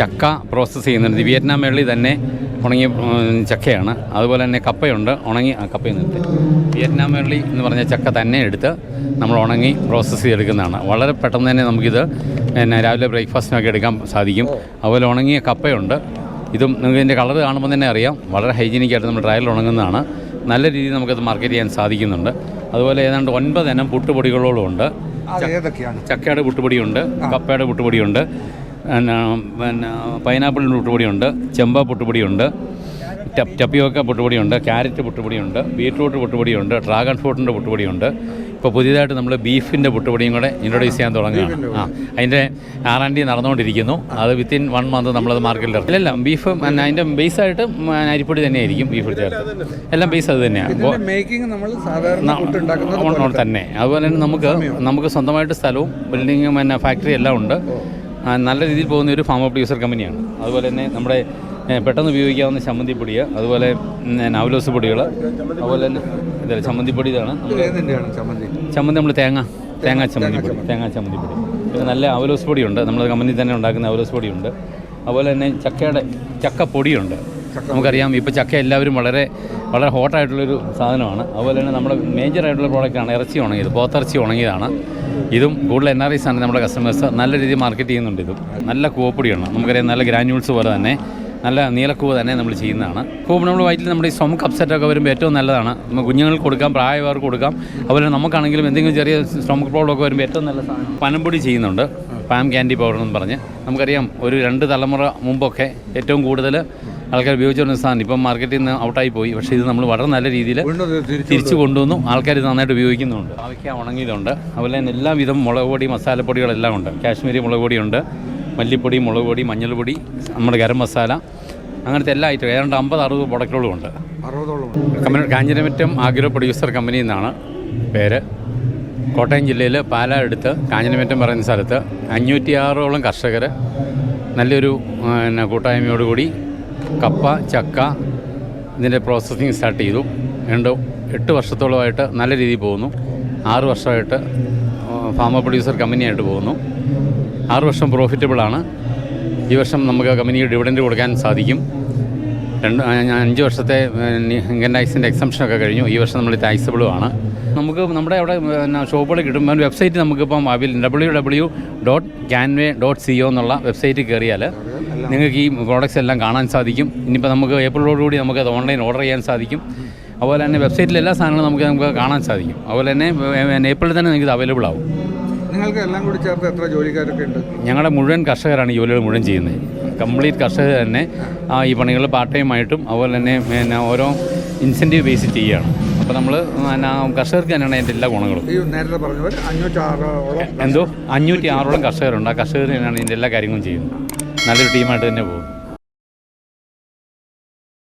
ചക്ക പ്രോസസ്സ് ചെയ്യുന്നുണ്ട്. വിയറ്റ്നാം മേളിൽ തന്നെ ഉണങ്ങിയ ചക്കയാണ്. അതുപോലെ തന്നെ കപ്പയുണ്ട്. ഉണങ്ങി ആ കപ്പയിൽ നിർത്തി വിയറ്റ്നാം മേളി എന്ന് പറഞ്ഞ ചക്ക തന്നെ എടുത്ത് നമ്മൾ ഉണങ്ങി പ്രോസസ്സ് ചെയ്തെടുക്കുന്നതാണ്. വളരെ പെട്ടെന്ന് തന്നെ നമുക്കിത് പിന്നെ രാവിലെ ബ്രേക്ക്ഫാസ്റ്റിനൊക്കെ എടുക്കാൻ സാധിക്കും. അതുപോലെ ഉണങ്ങിയ കപ്പയുണ്ട്. ഇതും നിങ്ങൾക്ക് ഇതിന്റെ കളർ കാണുമ്പോൾ തന്നെ അറിയാം. വളരെ ഹൈജീനിക് ആയിട്ട് നമ്മൾ ഡ്രയറിൽ ഉണങ്ങുന്നതാണ്. നല്ല രീതിയിൽ നമുക്കത് മാർക്കറ്റ് ചെയ്യാൻ സാധിക്കുന്നുണ്ട്. അതുപോലെ ഏതാണ്ട് ഒൻപത് ഇനം പുട്ടുപൊടികളോളം ഉണ്ട്. ചക്കയുടെ പുട്ടുപൊടിയുണ്ട് കപ്പയുടെ പുട്ടുപൊടിയുണ്ട്. പിന്നെ പിന്നെ പൈനാപ്പിളിന്റെ പുട്ടുപൊടിയുണ്ട് ചെമ്പ പുട്ടുപൊടിയുണ്ട് ടപ് ടപ്പിയോക്ക പുട്ടുപൊടിയുണ്ട് ക്യാരറ്റ് പുട്ടുപൊടിയുണ്ട് ബീട്രൂട്ട് പുട്ടുപൊടിയുണ്ട് ഡ്രാഗൺ ഫ്രൂട്ടിന്റെ പുട്ടുപൊടിയുണ്ട്. ഇപ്പോൾ പുതിയതായിട്ട് നമ്മൾ ബീഫിന്റെ പുട്ടുപൊടിയും കൂടെ ഇൻട്രൊഡ്യൂസ് ചെയ്യാൻ തുടങ്ങുകയാണ്. ആ അതിന്റെ ആർ ആൻഡ് ഡി നടന്നുകൊണ്ടിരിക്കുന്നു. അത് വിത്തിൻ വൺ മന്ത് നമ്മളത് മാർക്കറ്റിൽ ഇറക്കും. എല്ലാം ബീഫ് അതിന്റെ ബേസായിട്ട് അരിപ്പൊടി തന്നെയായിരിക്കും ബീഫ് ചേർത്ത്. എല്ലാം ബേസ് അത് തന്നെയാണ് അപ്പോൾ തന്നെ. അതുപോലെ തന്നെ നമുക്ക് നമുക്ക് സ്വന്തമായിട്ട് സ്ഥലവും ബിൽഡിങ്ങും പിന്നെ ഫാക്ടറി എല്ലാം ഉണ്ട്. നല്ല രീതിയിൽ പോകുന്ന ഒരു ഫാം പ്രൊഡ്യൂസർ കമ്പനിയാണ് അതുപോലെ തന്നെ നമ്മുടെ പെട്ടെന്ന് ഉപയോഗിക്കാവുന്ന ചമ്മന്തിപ്പൊടി അതുപോലെ നാവലോസ് പൊടികൾ അതുപോലെ തന്നെ ഇതല്ല ചമ്മന്തിപ്പൊടി ഇതാണ്. ചമ്മന്തി? നമ്മൾ തേങ്ങ തേങ്ങാ ചമ്മന്തിപ്പൊടി തേങ്ങാ ചമ്മന്തിപ്പൊടി പിന്നെ നല്ല അവലോസ് പൊടിയുണ്ട്. നമ്മൾ കമ്പനി തന്നെ ഉണ്ടാക്കുന്ന അവലോസ് പൊടിയുണ്ട്. അതുപോലെ തന്നെ ചക്കയുടെ ചക്കപ്പൊടിയുണ്ട് നമുക്കറിയാം ഇപ്പോൾ ചക്ക എല്ലാവരും വളരെ വളരെ ഹോട്ടായിട്ടുള്ളൊരു സാധനമാണ്. അതുപോലെ തന്നെ നമ്മുടെ മേജർ ആയിട്ടുള്ള പ്രോഡക്റ്റാണ് ഇറച്ചി ഉണങ്ങിയത് പോത്തിറച്ചി ഉണങ്ങിയതാണ്. ഇതും കൂടുതൽ എൻ ആർ ഐസ് ആണ് നമ്മുടെ കസ്റ്റമേഴ്സ് നല്ല രീതിയിൽ മാർക്കറ്റ് ചെയ്യുന്നുണ്ട് ഇതും. നല്ല കൂവപ്പൊടിയാണ് നമുക്കറിയാം നല്ല ഗ്രാനുൾസ് പോലെ തന്നെ നല്ല നീലക്കൂവ് തന്നെ നമ്മൾ ചെയ്യുന്നതാണ്. കൂവ് നമ്മൾ വയറ്റിൽ നമ്മുടെ ഈ സ്വം അപ്സെറ്റൊക്കെ വരുമ്പോൾ ഏറ്റവും നല്ലതാണ്. നമുക്ക് കുഞ്ഞുങ്ങൾക്ക് കൊടുക്കാം പ്രായമാർക്ക് കൊടുക്കാം. അതുപോലെ നമുക്കാണെങ്കിലും എന്തെങ്കിലും ചെറിയ സ്റ്റൊമക്ക് പ്രോബ്ലം ഒക്കെ വരുമ്പോൾ ഏറ്റവും നല്ല സാധനം. പനംപൊടി ചെയ്യുന്നുണ്ട് പാം ക്യാൻഡി പൗഡർ എന്ന് പറഞ്ഞ്. നമുക്കറിയാം ഒരു രണ്ട് തലമുറ മുമ്പൊക്കെ ഏറ്റവും കൂടുതൽ ആൾക്കാർ ഉപയോഗിച്ചിരുന്ന സാധനം. ഇപ്പം മാർക്കറ്റിൽ നിന്ന് ഔട്ടായി പോയി. പക്ഷേ ഇത് നമ്മൾ വളരെ നല്ല രീതിയിൽ തിരിച്ച് കൊണ്ടുവന്നു. ആൾക്കാർ ഇത് നന്നായിട്ട് ഉപയോഗിക്കുന്നുണ്ട്. ആവശ്യം ഉണങ്ങിയതുണ്ട്. അതുപോലെ തന്നെ എല്ലാവിധം മുളക് പൊടി മസാലപ്പൊടികളെല്ലാം ഉണ്ട്. കാശ്മീരി മുളക് പൊടിയുണ്ട് മല്ലിപ്പൊടി മുളക് പൊടി മഞ്ഞൾപ്പൊടി നമ്മുടെ ഗരം മസാല. അങ്ങനത്തെ എല്ലാ ഐറ്റം ഏതാണ്ട് അമ്പത് അറുപത് പ്രൊഡക്റ്റുകളും ഉണ്ട്. Company Kanjiramattam agro producer company എന്നാണ് പേര്. കോട്ടയം ജില്ലയിൽ പാലാ എടുത്ത് കാഞ്ഞിരമറ്റം പറയുന്ന സ്ഥലത്ത് അഞ്ഞൂറ്റിയാറോളം കർഷകർ നല്ലൊരു പിന്നെ കൂട്ടായ്മയോടുകൂടി കപ്പ ചക്ക ഇതിന്റെ പ്രോസസ്സിങ് സ്റ്റാർട്ട് ചെയ്തു. രണ്ട് എട്ട് വർഷത്തോളമായിട്ട് നല്ല രീതിയിൽ പോകുന്നു. ആറ് വർഷമായിട്ട് ഫാമ പ്രൊഡ്യൂസർ കമ്പനിയായിട്ട് പോകുന്നു. ആറ് വർഷം പ്രോഫിറ്റബിളാണ് ഈ വർഷം നമുക്ക് കമ്പനിക്ക് ഡിവിഡൻഡ് കൊടുക്കാൻ സാധിക്കും. രണ്ട് അഞ്ച് വർഷത്തെ ഇൻകം ടാക്സിന്റെ എക്സംഷനൊക്കെ കഴിഞ്ഞു. ഈ വർഷം നമ്മൾ ടാക്സബിളുമാണ് നമുക്ക് നമ്മുടെ അവിടെ പിന്നെ ഷോപ്പുകൾ കിട്ടും വെബ്സൈറ്റ് നമുക്കിപ്പം W W dot Canway dot C O എന്നുള്ള വെബ്സൈറ്റ് കയറിയാൽ നിങ്ങൾക്ക് ഈ പ്രോഡക്റ്റ്സ് എല്ലാം കാണാൻ സാധിക്കും. ഇനിയിപ്പോൾ നമുക്ക് ഏപ്രിലോടുകൂടി നമുക്ക് അത് ഓൺലൈൻ ഓർഡർ ചെയ്യാൻ സാധിക്കും. അതുപോലെ തന്നെ വെബ്സൈറ്റിൽ എല്ലാ സാധനങ്ങളും നമുക്ക് നമുക്ക് കാണാൻ സാധിക്കും. അതുപോലെ തന്നെ ഏപ്രിലിൽ തന്നെ നിങ്ങൾക്ക് ഇത് അവൈലബിൾ ആവും. നിങ്ങൾക്ക് എല്ലാം കൂടി ചേർത്ത് എത്ര ജോലിക്കാരൊക്കെ ഉണ്ട്? ഞങ്ങളുടെ മുഴുവൻ കർഷകരാണ് ഈ ജോലികൾ മുഴുവൻ ചെയ്യുന്നത്. കംപ്ലീറ്റ് കർഷകർ തന്നെ ഈ പണികൾ പാർട്ട് ടൈം ആയിട്ടും അതുപോലെ തന്നെ പിന്നെ ഓരോ ഇൻസെന്റീവ് ബേസ് ചെയ്യുകയാണ്. അപ്പോൾ നമ്മൾ കർഷകർക്ക് തന്നെയാണ് അതിന്റെ എല്ലാ ഗുണങ്ങളും. ഈ നേരത്തെ പറഞ്ഞ പോലെ എന്തോ? അഞ്ഞൂറ്റി ആറോളം കർഷകരുണ്ട്. ആ കർഷകർ തന്നെയാണ് ഇതിന്റെ എല്ലാ കാര്യങ്ങളും ചെയ്യുന്നത്. നല്ലൊരു ടീമായിട്ട് തന്നെ പോകും.